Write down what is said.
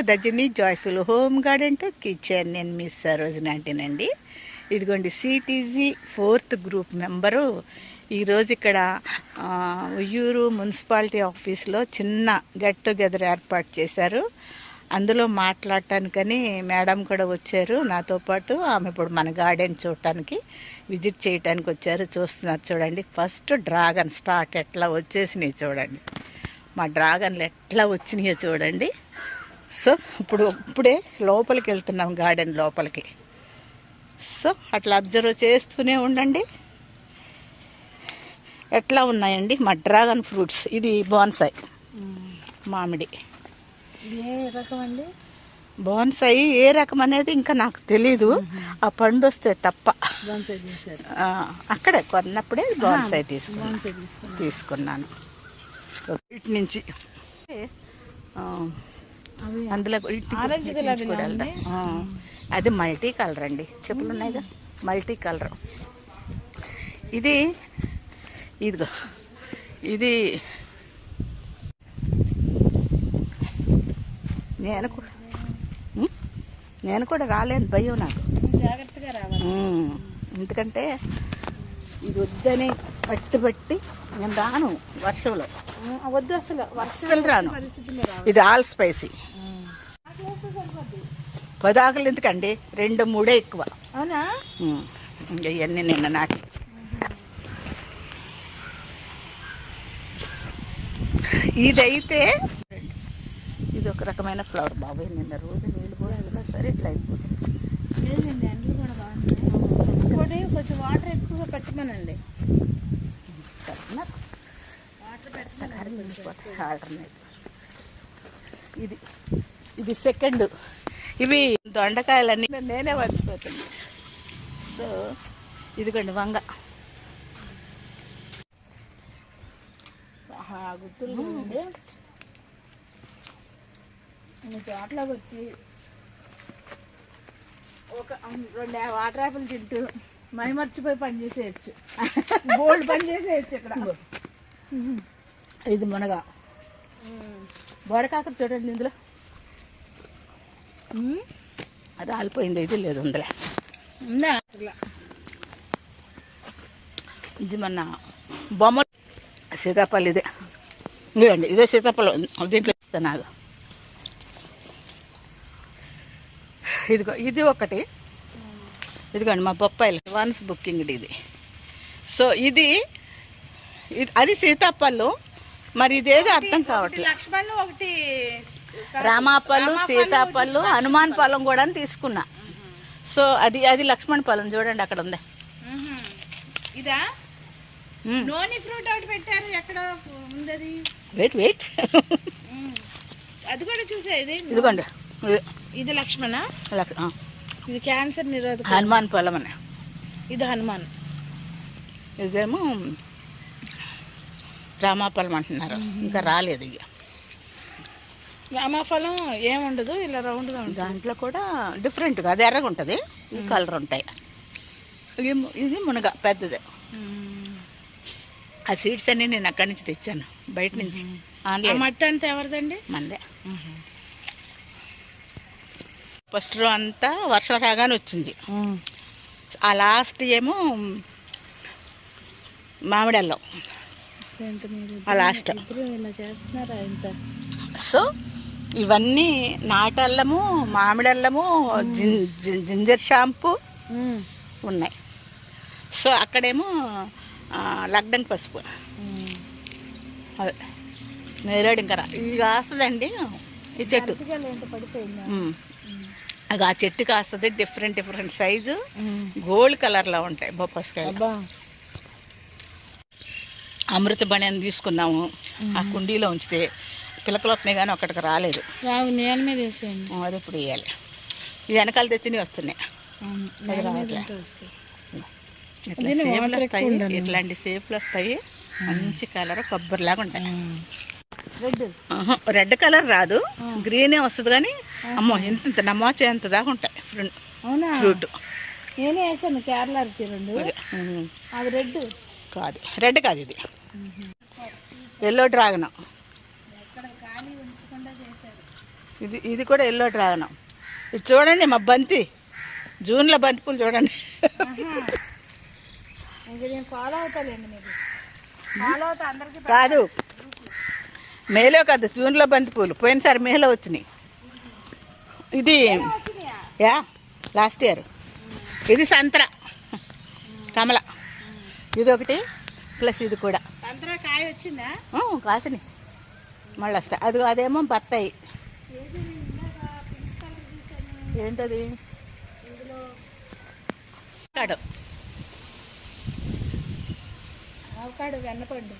To దజిని joyful home garden to kitchen. నేను miss Sarojana నాటినండి ఇదిగోండి సిటీజీ ఫోర్త్ గ్రూప్ మెంబరు. ఈరోజు ఇక్కడ ఉయ్యూరు మున్సిపాలిటీ ఆఫీస్లో చిన్న గెట్ టుగెదర్ ఏర్పాటు చేశారు. అందులో మాట్లాడటానికని మేడం కూడా వచ్చారు. నాతో పాటు ఆమె ఇప్పుడు మన గార్డెన్ చూడటానికి విజిట్ చేయటానికి వచ్చారు. చూస్తున్నారు చూడండి ఫస్ట్ డ్రాగన్ స్టార్ట్ ఎట్లా వచ్చేసినాయి చూడండి. మా డ్రాగన్లు ఎట్లా వచ్చినాయో చూడండి. సో ఇప్పుడు ఇప్పుడే లోపలికి వెళ్తున్నాం గార్డెన్ లోపలికి. సో అట్లా అబ్జర్వ్ చేస్తూనే ఉండండి. ఎట్లా ఉన్నాయండి? మా డ్రాగన్ ఫ్రూట్స్. ఇది బాన్సాయి. మామిడి. ఏ రకం అండి? బాన్సాయి ఏ రకం అనేది ఇంకా నాకు తెలీదు. ఆ పండు వస్తే తప్ప. అక్కడే కొన్నప్పుడే బాన్సాయి తీసుకున్నాను. తీసుకున్నాను. ఇటు నుంచి అందులో ఆరెంజ్ నుంచి కూడా అది మల్టీ కలర్ అండి. చెప్పులు ఉన్నాయిగా మల్టీ కలర్. ఇది ఇదిగో. ఇది నేను కూడా? నేను కూడా రాలేను. భయం నాకు. జాగ్రత్తగా రావాలి. ఎందుకంటే ఇది వద్దని పట్టుబట్టి నేను రాను వర్షంలో. వద్దు అసలు. రాను. ఇది ఆల్ స్పైసీ. పదాకులు ఎందుకండి? రెండు మూడే ఎక్కువ. అవునా? ఇవన్నీ నిన్న నాటి ఇదైతే ఇది ఒక రకమైన ఫ్లవర్ బాబు నిన్న రోజు నీళ్ళు కూడా వెళ్ళినా సరే ఇట్లా అయిపోతుంది. లేదండి ఎండలు కూడా కొంచెం వాటర్ ఎక్కువగా పెట్టమనండి. వాటర్ పెట్టమని ఆల్టర్నేట్ ఇది. ఇది సెకండ్. ఇవి దొండకాయలన్నీ. నేనే మర్చిపోతుంది సో ఇదిగోండి వంగ. చూడండి మీకు వచ్చి ఒక రెండు వాటర్ యాపిల్ తింటూ మై మర్చిపోయి పని చేసేయచ్చు. బోల్డ్ పని చేసేయచ్చు ఇక్కడ. ఇది మునగ. బోడకాకర చూడండి ఇందులో. అది ఆలిపోయింది ఇది లేదు ఉందా? ఇలా ఇది మన బొమ్మ సీతాఫలం ఇదే. ఇదిగోండి ఇదే సీతాఫలం. దీంట్లో ఇస్తాను నాకు ఇదిగో ఇది ఒకటి. ఇదిగోండి మా బొప్పాయిలు. వన్స్ బుకింగ్ ఇది. సో ఇది ఇది- అది సీతాఫలం. మరి ఇదేదో అర్థం కావట్లేదు లక్ష్మణ్ ఒకటి రామాపళ్ళు సీతాఫలం హనుమాన్ ఫలం కూడా తీసుకున్నా. సో అది అది లక్ష్మణ్ ఫలం చూడండి అక్కడ ఉంది. ఇదా. నోని ఫ్రూట్ ఒకటి పెట్టారు ఎక్కడ ఉంది అది వెయిట్. వెయిట్. అది కూడా చూసే ఇది ఇదిగోండి. ఇది- లక్ష్మణ. ఇది క్యాన్సర్ నిరోధక హనుమాన్ ఫలం అని ఇది హనుమాన్. ఇదేమో రామాఫలం అంటున్నారు. ఇంకా రాలేదు ఇక. రామాఫలం ఏముండదు ఇలా రౌండ్గా ఉంటుంది. దాంట్లో కూడా డిఫరెంట్గా అది ఎర్రగా ఉంటుంది ఈ కలర్ ఉంటాయి. ఇది మునగ పెద్దది. ఆ సీడ్స్ అన్ని నేను అక్కడి నుంచి తెచ్చాను బయట నుంచి. ఆన్లైన్. మట్టి అంతా ఎవరిదండి? మందే. ఫస్ట్ రో అంతా వర్షం రాగానే వచ్చింది. ఆ లాస్ట్ ఏమో మామిడల్లం మీరు లాస్ట్ ఇద్దరు ఇలా చేస్తున్నారా ఇంత? సో ఇవన్నీ నాటల్లము మామిడల్లము జిన్- జిన్- జింజర్ షాంపూ ఉన్నాయి. సో అక్కడేమో ఆ, లగ్డం పసుపు. అదే. నేరేడు ఇంకా ఇది కాస్తుందండి ఈ చెట్టు. అది ఆ చెట్టు కాస్తుంది డిఫరెంట్ డిఫరెంట్ సైజు గోల్డ్ కలర్లో ఉంటాయి బొప్పస్కాయలు. అబ్బా. అమృత బణి అని తీసుకున్నాము. ఆ కుండీలో ఉంచితే పిలకలు వస్తున్నాయి కానీ ఒక్కడికి రాలేదు. రావు నేల మీద వేసేయండి. అది ఇప్పుడు వేయాలి. ఈ వెనకాల తెచ్చినవి వస్తున్నాయి. ఇట్లా సేపులు వస్తాయి. ఇట్లాంటి సేపులు వస్తాయి మంచి కలర్ కొబ్బరిలాగా ఉంటాయి. రెడ్. రెడ్ కలర్ రాదు. గ్రీనే వస్తుంది కానీ అమ్మో ఇంత ఇంత నమోచే ఎంత దాకా ఉంటాయి. ఫ్రంట్. నేనే వేసాను కేరళ రెండు. అది రెడ్. కాదు రెడ్ కాదు ఇది. Yellow dragon. ఇది ఇది కూడా ఎల్లో డ్రాగన్. ఇది చూడండి మా బంతి. జూన్లో బంతి పూలు చూడండి. కాదు. మేలో కాదు జూన్లో బంతి పూలు. పోయినసారి మేలో వచ్చినాయి. ఇది యా లాస్ట్ ఇయర్. ఇది సంత్ర. కమల. ఇది ఒకటి ప్లస్ ఇది కూడా. కాయ వచ్చిందా? కాసినాయి మళ్ళీ వస్తాయి అది అదేమో బత్తాయి. ఏంటది? అవకాడు. వెన్నపండు